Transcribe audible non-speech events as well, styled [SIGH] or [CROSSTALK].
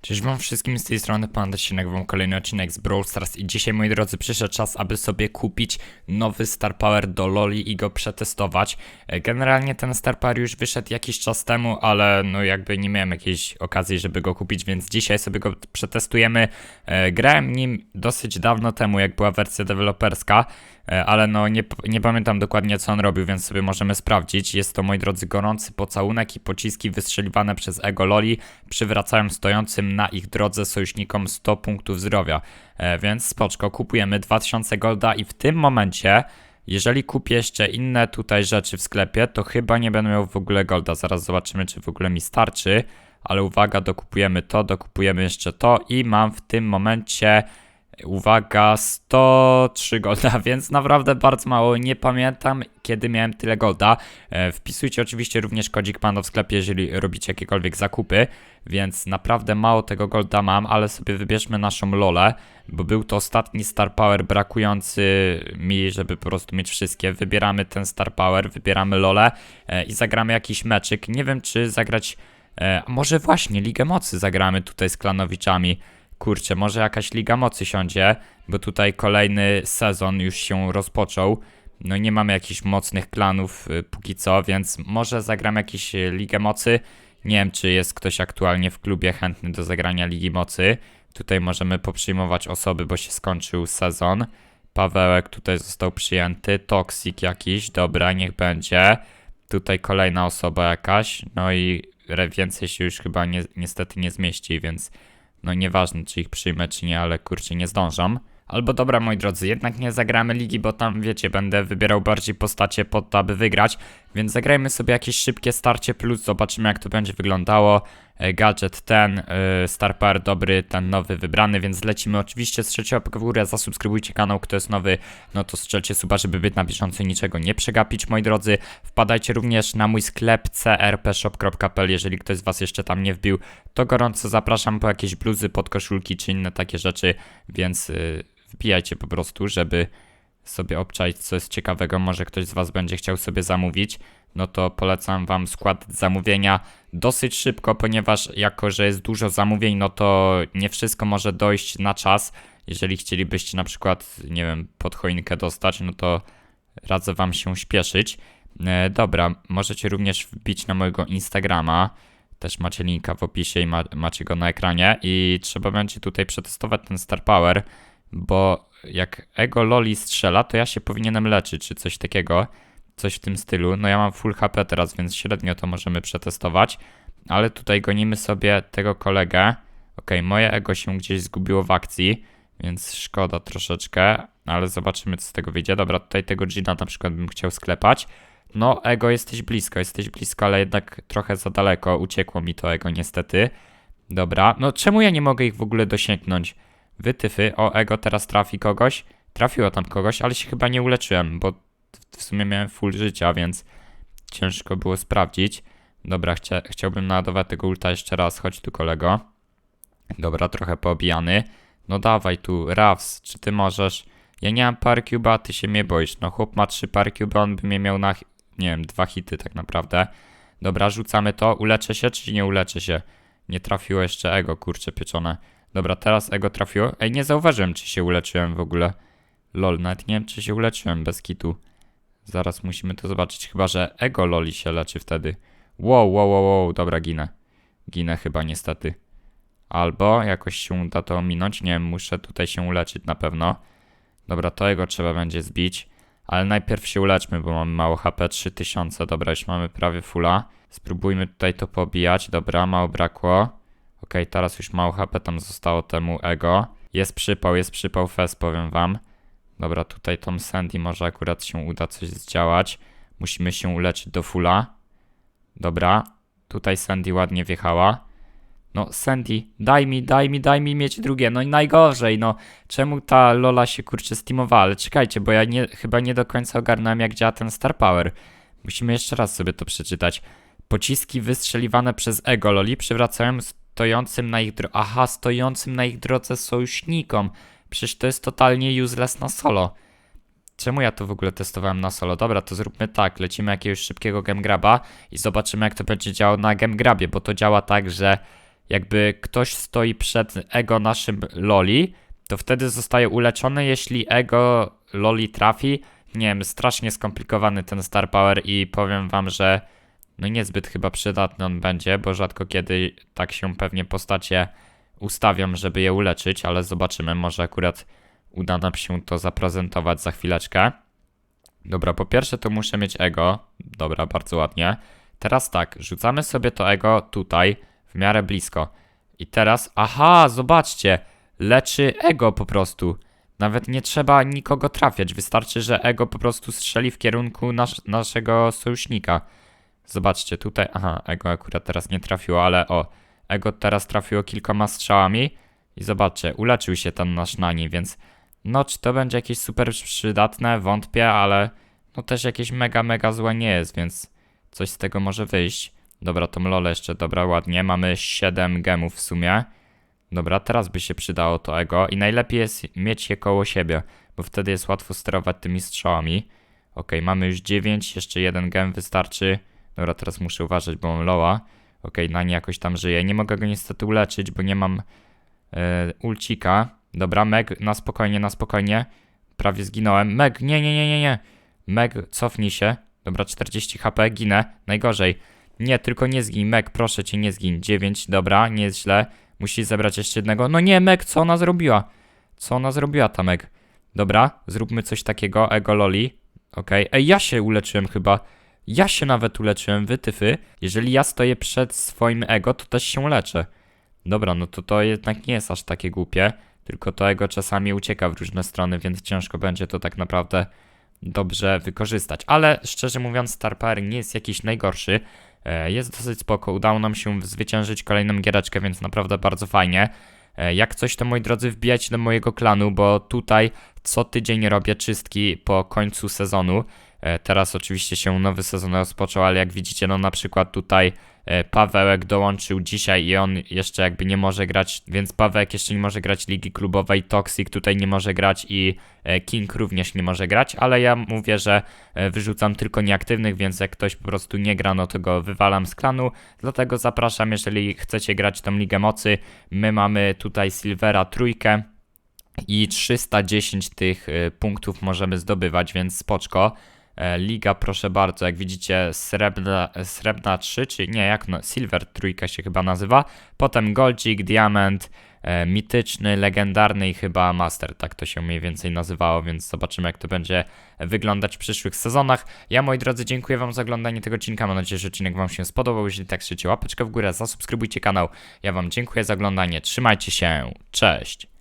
Cześć wam wszystkim z tej strony Panda Sinek, wam kolejny odcinek z Brawl Stars i dzisiaj moi drodzy przyszedł czas, aby sobie kupić nowy Star Power do Loli i go przetestować. E, Generalnie ten Star Power już wyszedł jakiś czas temu, ale no jakby nie miałem jakiejś okazji, żeby go kupić, więc dzisiaj sobie go przetestujemy. E, Grałem nim dosyć dawno temu, jak była wersja deweloperska, ale no nie, nie pamiętam dokładnie co on robił, więc sobie możemy sprawdzić. Jest to, moi drodzy, gorący pocałunek i pociski wystrzeliwane przez Ego Loli przywracają stojącym na ich drodze sojusznikom 100 punktów zdrowia. E, więc spoczko, kupujemy 2000 golda i w tym momencie, jeżeli kupię jeszcze inne tutaj rzeczy w sklepie, to chyba nie będę miał w ogóle golda. Zaraz zobaczymy, czy w ogóle mi starczy. Ale uwaga, dokupujemy to, dokupujemy jeszcze to i mam w tym momencie Uwaga, 103 golda, [LAUGHS] więc naprawdę bardzo mało. Nie pamiętam, kiedy miałem tyle golda. E, wpisujcie oczywiście również kodzik Panda w sklepie, jeżeli robicie jakiekolwiek zakupy, więc naprawdę mało tego golda mam, ale sobie wybierzmy naszą lolę, bo był to ostatni Star Power brakujący mi, żeby po prostu mieć wszystkie. Wybieramy ten Star Power, wybieramy lolę e, i zagramy jakiś meczyk. Nie wiem, czy zagrać... E, może właśnie Ligę Mocy zagramy tutaj z klanowiczami. Kurczę, może jakaś Liga Mocy siądzie, bo tutaj kolejny sezon już się rozpoczął. No nie mamy jakichś mocnych klanów y, póki co, więc może zagram jakieś y, Ligę Mocy. Nie wiem, czy jest ktoś aktualnie w klubie chętny do zagrania Ligi Mocy. Tutaj możemy poprzyjmować osoby, bo się skończył sezon. Pawełek tutaj został przyjęty. Toksik jakiś, dobra, niech będzie. Tutaj kolejna osoba jakaś. No i więcej się już chyba nie, niestety nie zmieści, więc no nieważne, czy ich przyjmę, czy nie, ale kurczę, nie zdążam. Albo dobra, moi drodzy, jednak nie zagramy ligi, bo tam, wiecie, będę wybierał bardziej postacie pod to, aby wygrać, więc zagrajmy sobie jakieś szybkie starcie plus, zobaczymy jak to będzie wyglądało. E, Gadżet ten, e, Star Power dobry, ten nowy wybrany, więc lecimy oczywiście z trzeciego w górę, zasubskrybujcie kanał, kto jest nowy, no to strzelcie suba, żeby być na bieżąco i niczego nie przegapić, moi drodzy. Wpadajcie również na mój sklep crpshop.pl, jeżeli ktoś z was jeszcze tam nie wbił, to gorąco zapraszam po jakieś bluzy, podkoszulki czy inne takie rzeczy, więc y, wbijajcie po prostu, żeby sobie obczaić co jest ciekawego, może ktoś z was będzie chciał sobie zamówić, no to polecam wam skład zamówienia dosyć szybko, ponieważ jako, że jest dużo zamówień, no to nie wszystko może dojść na czas. Jeżeli chcielibyście na przykład, nie wiem, pod choinkę dostać, no to radzę wam się śpieszyć. E, dobra, możecie również wbić na mojego Instagrama. Też macie linka w opisie i ma, macie go na ekranie. I trzeba będzie tutaj przetestować ten Star Power, bo jak Ego Loli strzela, to ja się powinienem leczyć, czy coś takiego. Coś w tym stylu. No ja mam full HP teraz, więc średnio to możemy przetestować. Ale tutaj gonimy sobie tego kolegę. Okej, moje ego się gdzieś zgubiło w akcji, więc szkoda troszeczkę, ale zobaczymy co z tego wyjdzie. Dobra, tutaj tego Gina na przykład bym chciał sklepać. No, ego, jesteś blisko, jesteś blisko, ale jednak trochę za daleko. Uciekło mi to ego niestety. Dobra, no czemu ja nie mogę ich w ogóle dosięgnąć? Wytyfy, o ego teraz trafi kogoś. Trafiło tam kogoś, ale się chyba nie uleczyłem, bo w sumie miałem full życia, więc ciężko było sprawdzić. Dobra, chcia, chciałbym naładować tego ulta jeszcze raz. Chodź tu, kolego. Dobra, trochę poobijany. No dawaj tu, Ravs, czy ty możesz? Ja nie mam par cuba, ty się mnie boisz. No chłop ma trzy par cuba, on by mnie miał na, nie wiem, dwa hity tak naprawdę. Dobra, rzucamy to. Uleczę się, czy nie uleczę się? Nie trafiło jeszcze ego, kurcze pieczone. Dobra, teraz ego trafiło. Ej, nie zauważyłem, czy się uleczyłem w ogóle. Lol, nawet nie wiem, czy się uleczyłem bez kitu. Zaraz musimy to zobaczyć, chyba że ego loli się leczy wtedy. Wow, wow, wow, wow, dobra, ginę. Ginę chyba niestety. Albo jakoś się uda to ominąć, nie wiem, muszę tutaj się uleczyć na pewno. Dobra, to jego trzeba będzie zbić. Ale najpierw się uleczmy, bo mamy mało HP, 3000, dobra, już mamy prawie fulla. Spróbujmy tutaj to pobijać, dobra, mało brakło. Okej, teraz już mało HP tam zostało temu ego. Jest przypał, jest przypał fest, powiem wam. Dobra, tutaj Tom Sandy może akurat się uda coś zdziałać. Musimy się uleczyć do fulla. Dobra, tutaj Sandy ładnie wjechała. No, Sandy, daj mi, daj mi, daj mi mieć drugie. No i najgorzej, no. Czemu ta Lola się kurczę steamowała? Ale czekajcie, bo ja nie, chyba nie do końca ogarnąłem, jak działa ten Star Power. Musimy jeszcze raz sobie to przeczytać. Pociski wystrzeliwane przez Ego Loli przywracają stojącym na ich drodze. Aha, stojącym na ich drodze sojusznikom. Przecież to jest totalnie useless na solo. Czemu ja to w ogóle testowałem na solo? Dobra, to zróbmy tak. Lecimy jakiegoś szybkiego game graba i zobaczymy, jak to będzie działało na game grabie, bo to działa tak, że jakby ktoś stoi przed ego naszym Loli, to wtedy zostaje uleczony, jeśli ego Loli trafi. Nie wiem, strasznie skomplikowany ten Star Power i powiem wam, że no niezbyt chyba przydatny on będzie, bo rzadko kiedy tak się pewnie postacie ustawiam, żeby je uleczyć, ale zobaczymy, może akurat uda nam się to zaprezentować za chwileczkę. Dobra, po pierwsze to muszę mieć ego. Dobra, bardzo ładnie. Teraz tak, rzucamy sobie to ego tutaj, w miarę blisko. I teraz, aha, zobaczcie, leczy ego po prostu. Nawet nie trzeba nikogo trafiać, wystarczy, że ego po prostu strzeli w kierunku nasz, naszego sojusznika. Zobaczcie, tutaj, aha, ego akurat teraz nie trafiło, ale o, ego teraz trafiło kilkoma strzałami i zobaczcie, uleczył się ten nasz nani, więc no, czy to będzie jakieś super przydatne, wątpię, ale no też jakieś mega, mega złe nie jest, więc coś z tego może wyjść. Dobra, tą lolę jeszcze, dobra, ładnie, mamy 7 gemów w sumie. Dobra, teraz by się przydało to ego i najlepiej jest mieć je koło siebie, bo wtedy jest łatwo sterować tymi strzałami. Ok, mamy już 9, jeszcze jeden gem wystarczy. Dobra, teraz muszę uważać, bo mam loa. Ok, Nani jakoś tam żyje. Nie mogę go niestety uleczyć, bo nie mam e, ulcika. Dobra, Meg, na spokojnie, na spokojnie. Prawie zginąłem. Meg, nie, nie, nie, nie, nie. Meg, cofnij się. Dobra, 40 HP, ginę. Najgorzej. Nie, tylko nie zgin. Meg, proszę cię, nie zgin. 9, dobra, nie jest źle. Musisz zebrać jeszcze jednego. No nie, Meg, co ona zrobiła? Co ona zrobiła, ta Meg? Dobra, zróbmy coś takiego. Ego Loli. Okej. Ej, ja się uleczyłem chyba. Ja się nawet uleczyłem, wytyfy. Jeżeli ja stoję przed swoim ego, to też się leczę. Dobra, no to to jednak nie jest aż takie głupie. Tylko to ego czasami ucieka w różne strony, więc ciężko będzie to tak naprawdę dobrze wykorzystać. Ale szczerze mówiąc, Star Power nie jest jakiś najgorszy. E, Jest dosyć spoko. Udało nam się zwyciężyć kolejną giereczkę, więc naprawdę bardzo fajnie. E, Jak coś, to moi drodzy, wbijajcie do mojego klanu, bo tutaj co tydzień robię czystki po końcu sezonu. E, Teraz oczywiście się nowy sezon rozpoczął, ale jak widzicie, no na przykład tutaj e, Pawełek dołączył dzisiaj i on jeszcze jakby nie może grać, więc Pawełek jeszcze nie może grać ligi klubowej, Toxic tutaj nie może grać i e, King również nie może grać, ale ja mówię, że wyrzucam tylko nieaktywnych, więc jak ktoś po prostu nie gra, no to go wywalam z klanu, dlatego zapraszam, jeżeli chcecie grać tą Ligę Mocy, my mamy tutaj Silvera trójkę, i 310 tych punktów możemy zdobywać, więc spoczko. E, Liga, proszę bardzo, jak widzicie, srebrna, srebrna 3, czy nie, jak no, Silver trójka się chyba nazywa. Potem Goldzik, Diament, e, mityczny, legendarny i chyba Master, tak to się mniej więcej nazywało, więc zobaczymy, jak to będzie wyglądać w przyszłych sezonach. Ja, moi drodzy, dziękuję Wam za oglądanie tego odcinka. Mam nadzieję, że odcinek Wam się spodobał. Jeśli tak, trzymajcie łapeczkę w górę, zasubskrybujcie kanał. Ja Wam dziękuję za oglądanie. Trzymajcie się. Cześć.